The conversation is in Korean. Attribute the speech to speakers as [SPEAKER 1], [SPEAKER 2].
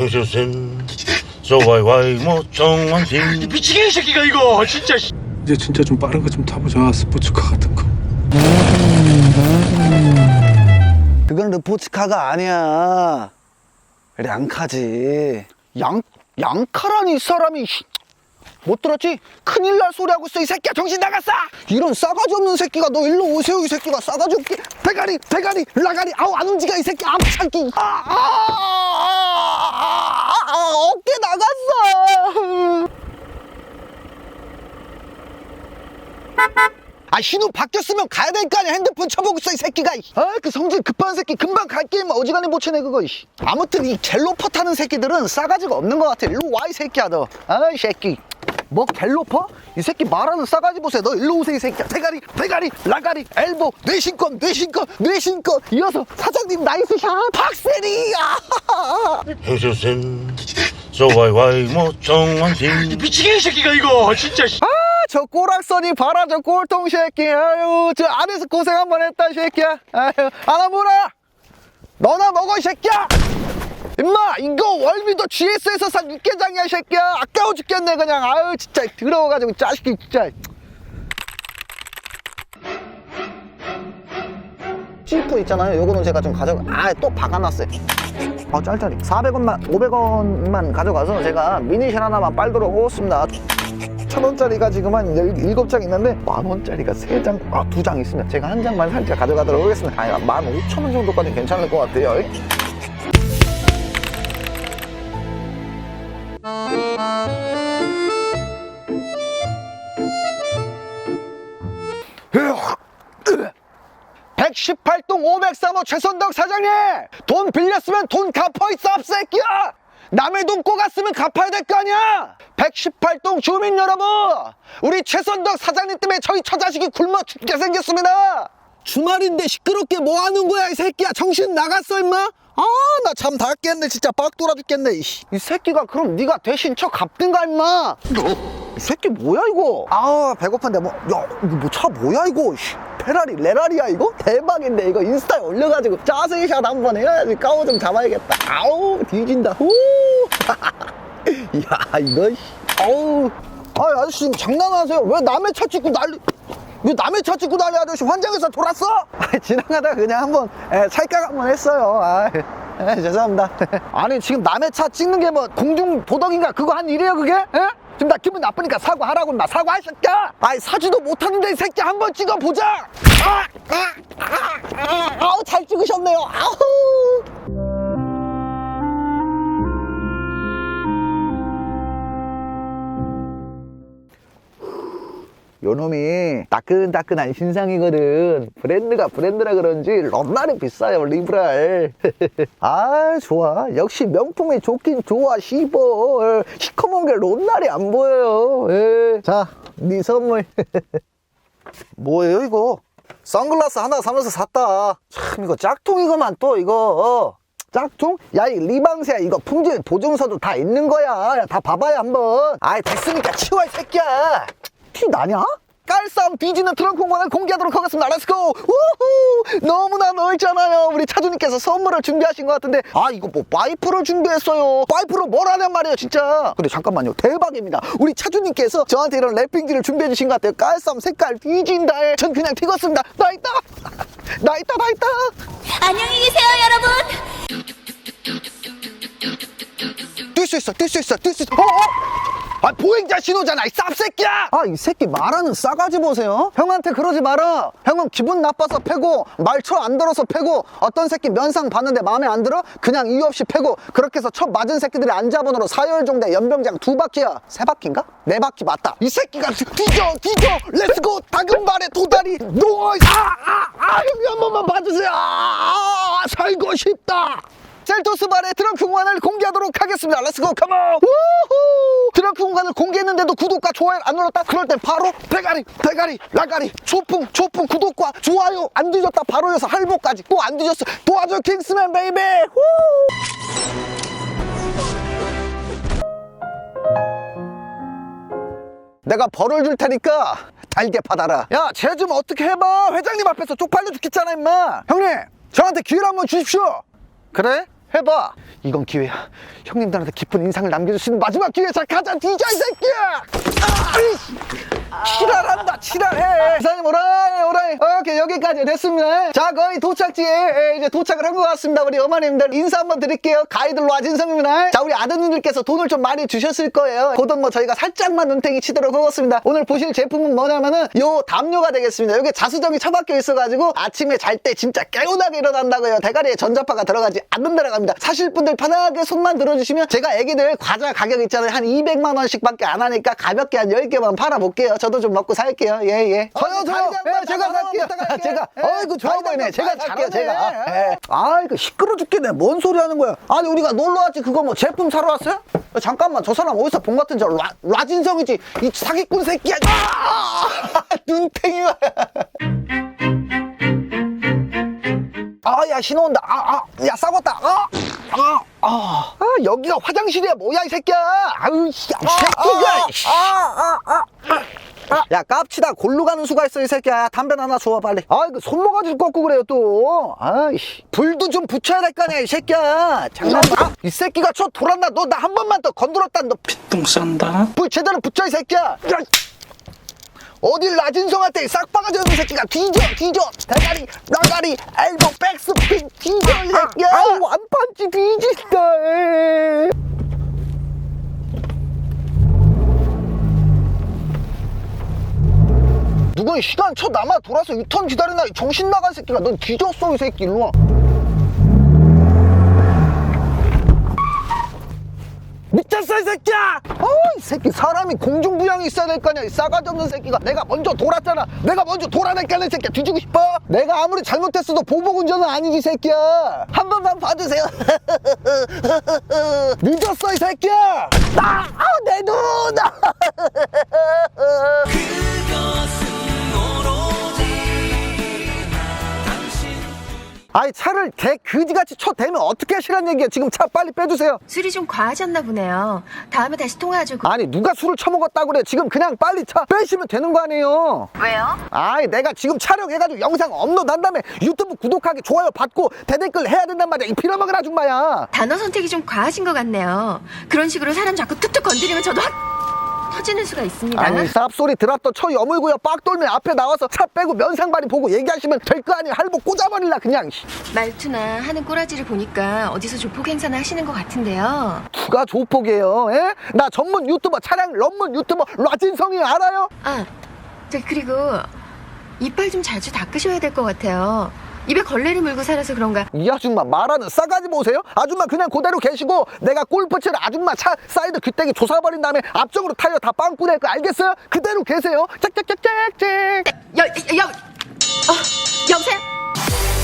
[SPEAKER 1] 해주신 소와이와이 모청원신
[SPEAKER 2] 미치게 이 새끼가 이거 진짜 씨.
[SPEAKER 3] 이제 진짜 좀 빠른 거 좀 타보자 스포츠카 같은 거
[SPEAKER 4] 그건 르포츠카가 아니야. 량카지. 양, 양카라니 이 사람이. 씨. 못 들었지? 큰일 날 소리 하고 있어 이 새끼야 정신 나갔어! 이런 싸가지 없는 새끼가 너 일로 오세요 이 새끼가 싸가지 없게 대가리 대가리 라가리 아우 안 움직여 이 새끼 앞창기 아, 아, 아, 아, 아, 어깨 나갔어. 아 신호 바뀌었으면 가야 될 거 아니야. 핸드폰 쳐보고 있어 이 새끼가. 아 그 성질 급한 새끼. 금방 갈게 뭐 어지간히 못 쳐내 그거 이씨. 아무튼 이 갤로퍼 타는 새끼들은 싸가지가 없는 것 같아. 일로 와 이 새끼야 너아이 새끼. 뭐 갤로퍼? 이 새끼 말하는 싸가지 보세요. 너 일로 오세요 이 새끼야. 대가리 대가리 라가리 엘보 뇌신권 뇌신권 뇌신권. 이어서 사장님 나이스 샷. 박세리! 아
[SPEAKER 1] 해주신 소와이와이 모청원신
[SPEAKER 2] 미치게 이 새끼가 이거. 진짜 씨.
[SPEAKER 4] 저 꼬락선이 봐라 저 꼴통 새끼. 아유 저 안에서 고생 한 번 했다 이 새끼야. 아유 아나무라. 너나 먹어 이 새끼야. 임마 이거 월미도 GS에서 산 육개장이야 이 새끼야. 아까워 죽겠네 그냥. 아유 진짜 더러워가지고 짜식이 진짜. C4 있잖아요. 요거는 제가 좀 가져가 아또 박아놨어요 아 짤짤이 400원만 500원만 가져가서 제가 미니실 하나만 빨도록 하겠습니다 천 원짜리가 지금 한 일- 일곱 장 있는데 만 원짜리가 세 장, 아 두 장 있으면 제가 한 장만 살짝 가져가도록 하겠습니다. 아니 만 오천 원 정도까지는 괜찮을 것 같아요. 503호) 최선덕 사장님! 돈 빌렸으면 돈 갚아 있어 앞새끼야! 남의 돈 꼬갔으면 갚아야 될 거 아니야! 118동 주민 여러분! 우리 최선덕 사장님 때문에 저희 처자식이 굶어 죽게 생겼습니다! 주말인데 시끄럽게 뭐 하는 거야 이 새끼야? 정신 나갔어 임마? 아 나참다 깼네. 진짜 빡 돌아 죽겠네 이씨. 이 새끼가 그럼 네가 대신 쳐 갚든가 임마? 이 새끼 뭐야 이거? 아 배고픈데 뭐 야 이거 뭐 차 뭐야 이거 씨. 페라리 레라리야 이거? 대박인데 이거 인스타에 올려가지고 짜세샷 한번 해야지. 까오 좀 잡아야겠다. 아우 뒤진다. 후! 야 이거 씨. 아우. 아 아저씨 지금 장난하세요? 왜 남의 차 찍고 난리 왜 남의 차 찍고 난리 아저씨 환장해서 돌았어? 아, 지나가다가 그냥 한번 에, 찰칵 한번 했어요. 아, 에, 죄송합니다. 아니 지금 남의 차 찍는 게 뭐 공중 도덕인가? 그거 한 일이에요 그게? 에? 지금 나 기분 나쁘니까 사과하라고 나 사과할 새끼야! 아이 사지도 못하는데 이 새끼 한 번 찍어보자! 아, 아, 아, 아, 아우 잘 찍으셨네요. 아우 요놈이 따끈따끈한 신상이거든 브랜드가 브랜드라 그런지 런날이 비싸요 리브랄 아 좋아 역시 명품이 좋긴 좋아 시벌 시커먼 게 런날이 안 보여요 예. 자네 선물 뭐예요 이거 선글라스 하나 사면서 샀다 참 이거 짝퉁이구만 또 이거 어. 짝퉁? 야, 이 리방세야. 이거 품질 보증서도 다 있는 거야. 야, 다 봐봐요, 한번. 아이, 됐으니까 치워, 이 새끼야. 티 나냐? 깔쌈 뒤지는 트렁크 공간을 공개하도록 하겠습니다. 렛츠고! 우후! 너무나 넓잖아요. 우리 차주님께서 선물을 준비하신 것 같은데, 아, 이거 뭐 파이프를 준비했어요. 파이프로 뭘 하냔 말이에요, 진짜. 근데 잠깐만요. 대박입니다. 우리 차주님께서 저한테 이런 랩핑지를 준비해 주신 것 같아요. 깔쌈 색깔 뒤진다. 전 그냥 튀었습니다. 나 있다! 나 있다, 나 있다!
[SPEAKER 5] 안녕히 계세요, 여러분.
[SPEAKER 4] 뛸 수 있어, 뛸 수 있어, 뛸 수 있어. 어, 어? 아, 보행자 신호잖아, 이 쌉새끼야! 아, 이 새끼 말하는 싸가지 보세요. 형한테 그러지 마라. 형은 기분 나빠서 패고, 말처 안 들어서 패고, 어떤 새끼 면상 봤는데 마음에 안 들어? 그냥 이유 없이 패고, 그렇게 해서 첫 맞은 새끼들이 안자번호로 사열종대 연병장 두 바퀴야. 세 바퀴인가? 네 바퀴 맞다. 이 새끼가 뒤- 뒤져, 뒤져! 렛츠고! 다금발의 도다리! 노! 아, 아, 아, 형님 한 번만 봐주세요! 아, 살고 싶다! 셀토스 발의 트렁크 공간을 공개하도록 하겠습니다. 렛츠고 컴온! 우후! 트렁크 공간을 공개했는데도 구독과 좋아요 안 눌렀다? 그럴 땐 바로 대가리, 대가리, 라가리, 초풍, 초풍, 구독과 좋아요 안 뒤졌다 바로 이어서 할보까지 또 안 뒤졌어 도와줘 킹스맨 베이비! 후! 내가 벌을 줄 테니까 달게 받아라. 야, 쟤 좀 어떻게 해봐. 회장님 앞에서 쪽팔려 죽겠잖아, 임마. 형님, 저한테 기회를 한번 주십시오. 그래? 해봐. 이건 기회야. 형님들한테 깊은 인상을 남겨줄 수 있는 마지막 기회. 자 가자 이 새끼야! 아. 치랄한다 치랄해 이사님 오라이 오라이. 오케이 여기까지 됐습니다. 자 거의 도착지에 예, 이제 도착을 한 것 같습니다 우리 어머님들. 인사 한번 드릴게요. 가이드 로아진성입니다. 자 우리 아드님들께서 돈을 좀 많이 주셨을 거예요. 그돈 뭐 저희가 살짝만 눈탱이 치도록 하겠습니다. 오늘 보실 제품은 뭐냐면은 요 담요가 되겠습니다. 여기 자수정이 처박혀 있어가지고 아침에 잘 때 진짜 개운하게 일어난다고요. 대가리에 전자파가 들어가지 않는다라고 합니다. 사실 분들 편하게 손만 들어주시면 제가 애기들 과자 가격 있잖아요. 한 200만 원씩 밖에 안 하니까 가볍게 한 10개만 팔아볼게요 저도 좀 먹고 살게요. 예 예. 저요 저요. 예, 제가 살게요. 제가. 어이구 좋아 보이네. 제가 살게요 제가. 예. 아 이거 시끄러 죽겠네. 뭔 소리 하는 거야? 아니 우리가 놀러 왔지. 그거 뭐 제품 사러 왔어요? 어, 잠깐만. 저 사람 어디서 본것 같은 저 라, 라진성이지. 이 사기꾼 새끼야. 아! 눈탱이가 아야 신호 온다. 아 아 야 싸웠다. 아아 아, 아. 아, 여기가 화장실이야. 뭐야 이 새끼야. 아유 이 새끼가 씨. 야 깝치다 골로 가는 수가 있어 이 새끼야. 담배 하나 줘 빨리. 아 이거 손모가지 꺾고 그래요 또. 아이씨. 불도 좀 붙여야 될 거 아니야 이 새끼야. 장난 아, 이 새끼가 저 돌았나? 너 나 한 번만 더 건드렸다.
[SPEAKER 3] 너똥 싼다?
[SPEAKER 4] 불 제대로 붙여 이 새끼야. 야, 어딜 나진성한테 싹 박아줘 이 새끼가. 뒤져 뒤져. 대가리 나가리 엘보 백스핀. 뒤져 이 새끼야. 아우 완판치 뒤진다 에. 누군 시간 쳐 남아 돌아서 유턴 기다리나? 이 정신 나간 새끼가. 넌 뒤졌어 이 새끼. 일로 와. 미쳤어 이 새끼야! 어이 새끼. 사람이 공중부양이 있어야 될 거 아니야. 이 싸가지 없는 새끼가. 내가 먼저 돌았잖아. 내가 먼저 돌아낼까는 새끼야. 뒤지고 싶어? 내가 아무리 잘못했어도 보복운전은 아니지 이 새끼야. 한 번만 봐주세요. 늦었어 이 새끼야! 아, 아, 내 눈! 아이 차를 개 그지같이 쳐대면 어떻게 하시란 얘기야 지금 차 빨리 빼주세요
[SPEAKER 6] 술이 좀 과하셨나 보네요. 다음에 다시 통화하죠.
[SPEAKER 4] 아니 누가 술을 처먹었다고 그래 지금 그냥 빨리 차 빼시면 되는 거 아니에요
[SPEAKER 6] 왜요?
[SPEAKER 4] 아이 내가 지금 촬영해가지고 영상 업로드 한 다음에 유튜브 구독하기 좋아요 받고 대댓글 해야 된단 말이야 이 빌어먹은 아줌마야
[SPEAKER 6] 단어 선택이 좀 과하신 것 같네요. 그런 식으로 사람 자꾸 툭툭 건드리면 저도 확 터지는 수가 있습니다.
[SPEAKER 4] 아니 쌉소리 들었던 쳐 여물고요 빡 돌면 앞에 나와서 차 빼고 면상발이 보고 얘기하시면 될 거 아니에요 할복 꽂아버릴라 그냥 씨.
[SPEAKER 6] 말투나 하는 꼬라지를 보니까 어디서 조폭 행사나 하시는 것 같은데요.
[SPEAKER 4] 누가 조폭이에요 에? 나 전문 유튜버 차량 런문 유튜버 라진성이 알아요?
[SPEAKER 6] 아, 저 그리고 이빨 좀 자주 닦으셔야 될 것 같아요. 입에 걸레를 물고 살아서 그런가.
[SPEAKER 4] 이 아줌마 말하는 싸가지 보세요 아줌마 그냥 그대로 계시고 내가 골프 치는 아줌마 차 사이드 귀때기 조사버린 다음에 앞쪽으로 타이어 다 빵꾸 낼거 알겠어요? 그대로 계세요 짝짝짝짝짝
[SPEAKER 6] 여, 여, 여, 어, 여보세요?